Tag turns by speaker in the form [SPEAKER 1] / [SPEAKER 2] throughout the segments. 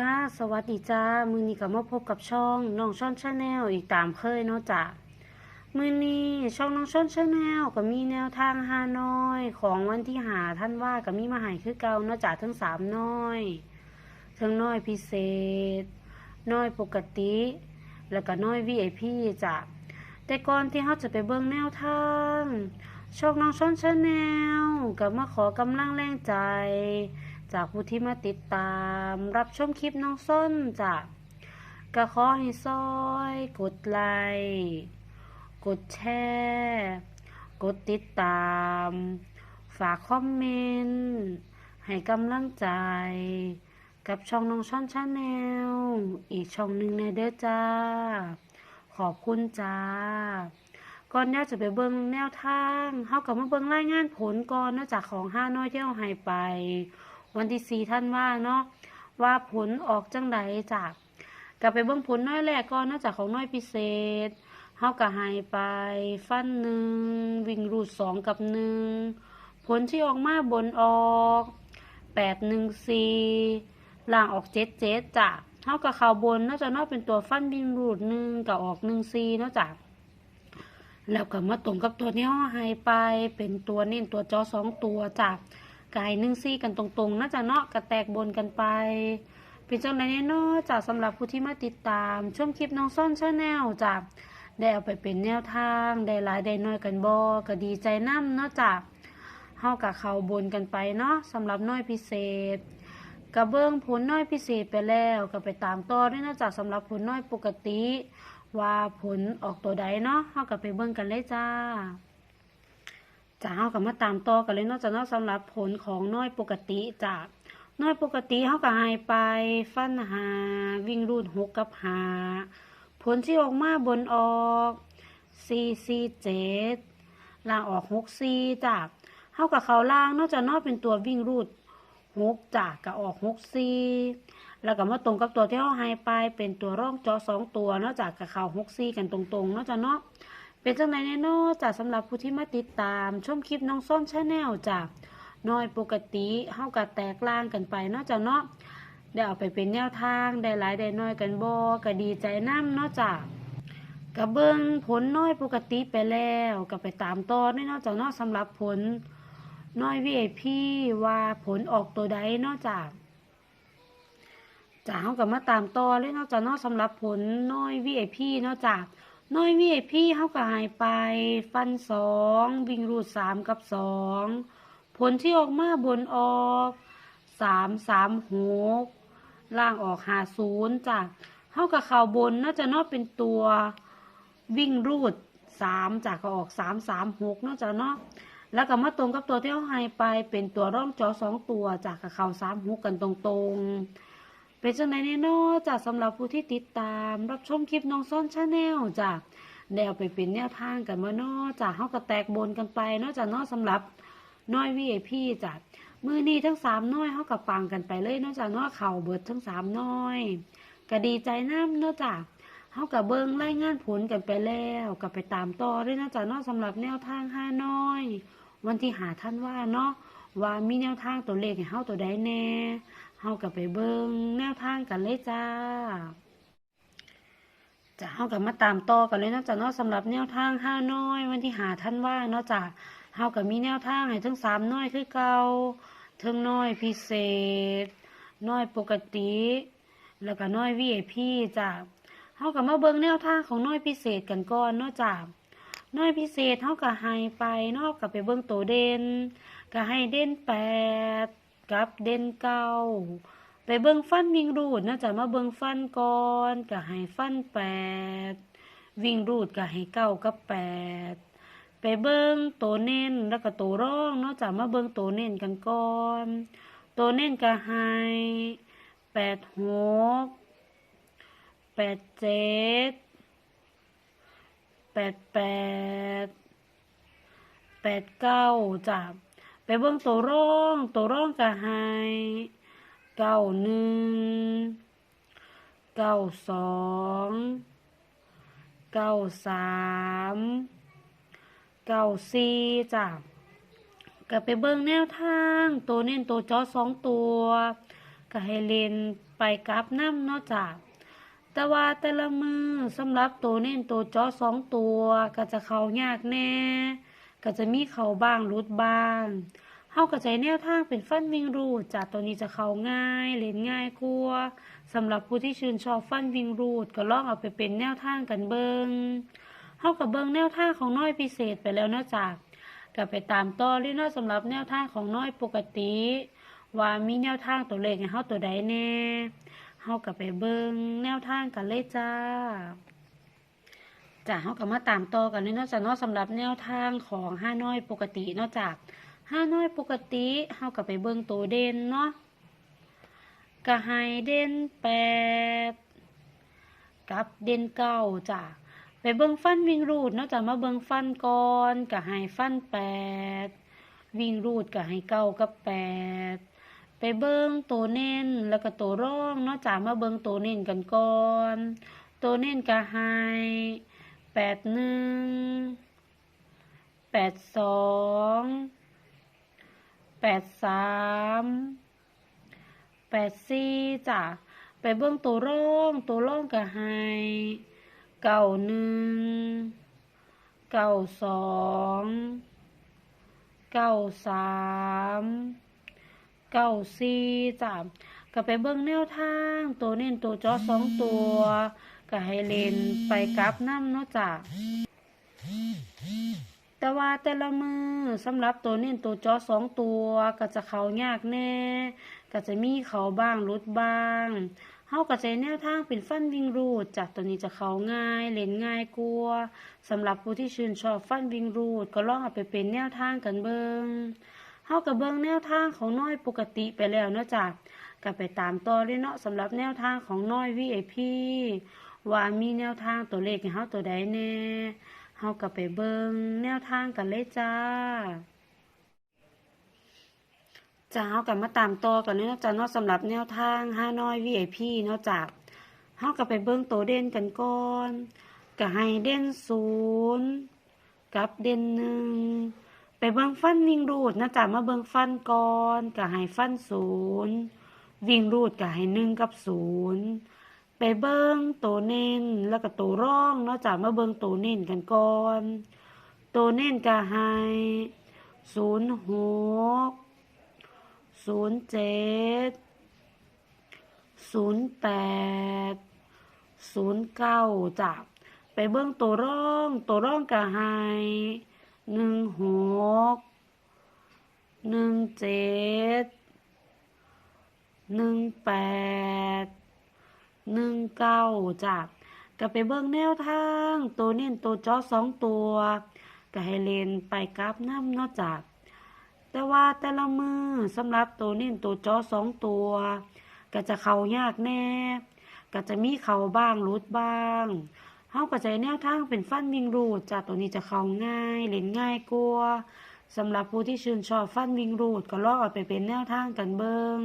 [SPEAKER 1] จ้าสวัสดีจ้ามือนี้ก็มาพบกับช่องน้องช่อนชาแนลอีกตามเคยเนาะจ้ามือนี้ช่องน้องช่อนชาแนลก็มีแนวทางฮานอยของวันที่หาท่านว่าก็มีมาหายคือเก่าเนาะจ้าทั้งสามน้อยทั้งน้อยพิเศษ น้อยปกติ แล้วก็น้อย VIP จ้ะแต่ก่อนที่เราจะไปเบิ่งแนวทางช่องน้องช่อนชาแนลก็มาขอกำลังแรงใจ จากผู้ที่มาติดตามรับชมคลิปน้องส้นจ้ะก็ขอให้ซอย กดไลค์กดแชร์กดติดตาม ฝากคอมเมนต์ให้กำลังใจ กับช่องน้องช่อนชาแนลอีกช่องหนึ่งในเด้อจ้า ขอบคุณจ้าก่อนเนี้ยจะไปเบิ่งแนวทางเฮากับมาเบิ่งรายงานผลก่อนเนอกจากของห้าน้อยที่เอาให้ไป วันที่สี่ท่านว่าเนาะว่าผลออกจังใดจากกลับไปเบิ่งผลน้อยแรกก่อนนอกจากของน้อยพิเศษเฮาก็ให้ไป ฟันหนึ่งวิ่งรูดสองกับหนึ่งผลที่ออกมาบนออกแปดหนึ่งสี่ล่างออกเจ็ดเจ็ดจ้ะเท่ากับข่าวบนน่าจะน่าเป็นตัวฟันบินรูดหนึ่งกับออกหนึ่งซีนาะจ้ะแล้วก็มาตรงกับตัวนี้ห่อให้ไปเป็นตัวเน้นตัวจอสองตัวจาก กายนึ่งซี่กันตรงๆน่าจะเนาะกระแตกบนกันไป เป็นจังไรเนาะจากสำหรับผู้ที่มาติดตามชมคลิปน้องซ่อนชาแนลจากได้เอาไปเป็นแนวทางได้หลายได้น้อยกันบอก็ดีใจน้ำเนาะจากเฮากับเขาบนกันไปเนาะสำหรับน้อยพิเศษกระเบื้องผลน้อยพิเศษไปแล้วก็ไปตามต่อด้วยนะจากสำหรับผลน้อยปกติ ว่าผลออกตัวใดเนาะเฮากับไปเบิ่งกันเลยจ้า จ้าเฮากับมาตามต่อกันเลยเนาะจ้าเนาะสำหรับผลของน้อยปกติจ้าน้อยปกติเฮาก็ให้ไปฟันหาวิ่งรูดหกกับหาผลที่ออกมาบนออกสี่สี่เจ็ดล่างออกหกซีจ้าเฮากับเขาล่างนาะจ้าเนาะเป็นตัววิ่งรูดหกจาก็ออกหกซีแล้วก็มาตรงกับตัวที่เขาให้ไปเป็นตัวร่องจอสองตัว นอกจากกับข่าวฮกซี่กันตรงๆนอกจากนาะ เป็นจังไหนแน่เนอจากสำหรับผู้ที่มาติดตาม ชมคลิปน้องส้มชาแนลจากน้อยปกติเฮากับแตกล่างกันไปนอกจากเนาะได้เอาไปเป็นแนวทางได้หลายได้น้อยกันบอก็ดีใจน้ำนอกจากกระเบื้องผลน้อยปกติไปแล้วก็ไปตามต่อด้นอกจากเนาะสำหรับผลน้อย VIP ว่าผลออกตัวใดนอกจากจ้าเขากับมาตามต่อเลยนอกจากเนอกสำหรับผลน้อย VIP เนอกจาก น้อย VIP เขาก็หายไป ฟันสองวิ่งรูดสามกับสองผลที่ออกมาบนออกสามสามหกล่างออกหาศูนย์จ้ะเขากับข่าวบนน่าจะนอกเป็นตัววิ่งรูดสามจากก็ออกสามสามหกนอกจากเนาะแล้วก็มาตรงกับตัวที่เขาให้ไปเป็นตัวร่องจอสองตัวจากกับข่าวสามหกกันตรงๆ เป็นจังไดแน่เนอจากสำหรับผู้ที่ติดตาม รับชมคลิปน้องซ่อนชาแนลจากได้เอาไปเป็นแนวทางกันมาเนอจากเฮาก็แตกบนกันไปเนอกจากเนอสำหรับน้อย VIP จากมือนี้ทั้งสามน้อยเฮากับปังกันไปเลยเนอกจากเนอเข่าเบิดทั้งสามน้อยก็ดีใจน้ำเนอกจากเฮากับเบิงรายงานผลกันไปแล้วก็ไปตามต่อด้วยเนอกจากเนอสำหรับแนวทางห้าน้อย วันที่หาท่านว่าเนาะว่ามีแนวทางตัวเลขให้เฮาตัวใดแน่ เฮากับไปเบิ่งแนวทางกันเลยจ้าจะเฮากับมาตามต่อกันเลยนาะจ้ะเนาะสำหรับแนวทางห้าน้อย วันที่หาท่านว่านาะจ้ะเฮากับมีแนวทางให้ทั้งสามน้อยคือเก่าทั้งน้อยพิเศษ น้อยปกติ แล้วก็น้อย VIP จ้ะเฮากับมาเบิ่งแนวทางของน้อยพิเศษกันก่อนนาะจ้ะน้อยพิเศษเฮากับให้ไปเนาะกับไปเบิ่งตัวเด่นก็ให้เด่นแปด กับเด่นเก้าไปเบิ่งฟันวิ่งรูดนะจ๊ะมาเบิ่งฟันก่อนก็ให้ฟันแปดวิ่งรูดก็ให้เก้ากับแปดไปเบิ่งตัวเน้นแล้วก็ตัวร่องเนาะจ๊ะมาเบิ่งตัวเน้นกันก่อนตัวเน้นก็ให้แปดหกแปดเจ็ดแปดแปดแปดเก้าจ้ะ ไปเบิ่งตัวร่องตัวร่องก็ให้เก้าหนึ่งเก้าสองเก้าสามเก้าสี่จ้ะก็ไปเบิ่งแนวทาง ตัวเน้นตัวจอสองตัว ก็ให้เล่นไปกลับน้ำเนาะจ้ะแต่ว่าแต่ละมือสำหรับตัวเน้นตัวจอสองตัว ก็จะเข้ายากแน่ ก็จะมีเขาบ้างรุดบ้างเฮาก็ใจแนวทางเป็นฟันวิ่งรูดจ้ะตัวนี้จะเข้าง่ายเล่นง่ายกว่าสำหรับผู้ที่ชื่นชอบฟันวิ่งรูดก็ลองเอาไปเป็นแนวทางกันเบิงเฮากับเบิงแนวทางของน้อยพิเศษไปแล้วเนาะจ้ะก็ไปตามต่อเลยเนาะสำหรับแนวทางของน้อยปกติ ว่ามีแนวทางตัวเลขให้เฮาตัวใดแน่เฮาก็ไปเบิงแนวทางกันเลยจ้า จะเฮาก็มาตามต่อกันเลยนาะจ้ะเนาะสำหรับแนวทางของห้าน้อยปกตินาะจ้ะห้าน้อยปกติเฮาก็ไปเบิ่งตัวเด่นเนาะก็ให้เด่นแปดกับเด่นเก้าจ้ะไปเบิ่งฟันวิ่งรูดเนาะจ้ะมาเบิ่งฟันก่อนก็ให้ฟันแปดวิ่งรูดก็ให้เก้ากับแปดไปเบิ้งตัวเน้นแล้วก็ตัวร่องเนาะจากมาเบิ้งตัวเน้นกันก่อน ตัวเน้นก็ให้ แปดหนึ่งแปดสองแปดสามแปดสี่จ้ะไปเบิ้องตัวร่องตัวร่องก็ให้เก้าหนึ่งเก้าสองเก้าสามเก้าสี่จ้ะก็ไปเบิ่งแนวทางตัวเน้นตัวจอสองตัว ก็ให้เลนไปกลับน้ำเนาะจ้ะแต่ว่าแต่ละมือสำหรับตัวเน้นตัวจอสองตัวก็จะเขายากแน่ ก็จะมีเขาบ้างรุดบ้างเฮาก็จะแนวทางเป็นฟันวิ่งรูดจากตัวนี้จะเขาง่ายเล่นง่ายกลัวสำหรับผู้ที่ชื่นชอบฟันวิ่งรูดก็ลองเอาไปเป็นแนวทางกันเบิงเฮากับเบิงแนวทางของน้อยปกติไปแล้วเนาะจ้ะก็ไปตามต่อเลยเนาะสำหรับแนวทางของน้อย VIP ว่ามีแนวทางตัวเลขให้เฮาตัวใดแน่เฮาก็ไปเบิงแนวทางกันเลยจ้าจ้าเฮากันมาตามต่อกันเนาะจ้าเนาะสำหรับแนวทางห้าน้อย VIP เนาะจ้าเฮาก็ไปเบิ่งตัวเด่นกันก่อนก็ให้เด่นศูนย์กับเด่นหนึ่งไปเบิ่งฟันวิ่งรูดนะจ้ามาเบิ่งฟันก่อนก็ให้ฟันศูนย์วิ่งรูดก็ให้หนึ่งกับศูนย์ เบิ่งตัวเน้นแล้วก็ตัวร่องเนาะจ้ามาเบิ่งตัวเน้นกันก่อนตัวเน้นก็ให้ศูนย์หกศูนย์เจ็ดศูนย์แปดศูนย์เก้าจ้ะไปเบื้องตัวร่อง ตัวร่องกะไฮหนึ่งหกหนึ่งเจ็ดหนึ่งแปด หนึ่งเก้าจ้ะก็ไปเบื้งแนวทาง ตัวเน้นตัวจอสองตัวก็ให้เลนไปกราฟน้ำเนอกจาก แต่ว่าแต่ละมือสำหรับตัวนี่ตัวจอสองตัว ก็จะเขายากแน่ ก็จะมีเขาบ้างรุดบ้างเฮาก็จะแนวทางเป็นฟันวิ่งรูดจากตัวนี้จะเขาง่ายเล่นง่ายกว่าสำหรับผู้ที่ชื่นชอบฟันวิ่งรูดก็ลองเอาไปเป็นแนวทางกันเบิง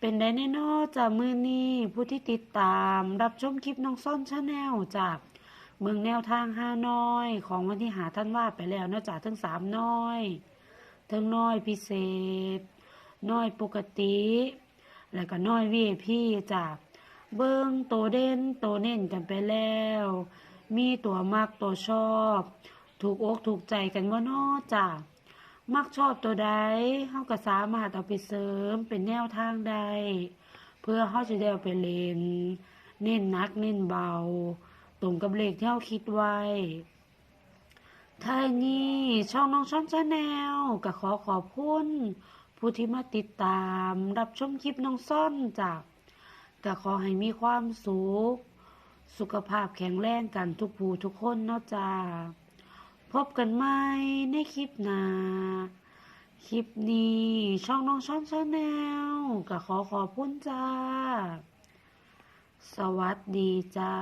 [SPEAKER 1] เป็นได้แน่นอนจากมือนี้ผู้ที่ติดตามรับชมคลิปน้องซ่อนชาแนลจากเมืองแนวทางห้าน้อย ของวันที่หาท่านว่าไปแล้วนอกจากทั้งสามน้อยทั้งน้อยพิเศษ น้อยปกติ แล้วก็น้อย VIP จ้ะเบิ้งตัวเด่นตัวเน่นกันไปแล้ว มีตัวมักตัวชอบ ถูกอกถูกใจกันว่าน้อจ้ะ มักชอบตัวใดเฮาก็สามารถเอาไปเสริมเป็นแนวทางใดเพื่อเฮาจะได้เอาไปเล่นเน้นนักเน้นเบา ตรงกับเลขที่เฮาคิดไว้ท้ายนี้ช่องน้องช่องชาแนลก็ขอขอบคุณผู้ที่มาติดตามรับชมคลิปน้องซ่อนจากก็ขอให้มีความสุข สุขภาพแข็งแรงกันทุกผู้ทุกคนเนาะจ้า พบกันใหม่ในคลิปหน้าคลิปนี้ช่องน้องช่องชาแนลก็ขอขอบคุณจ้า สวัสดีจ้า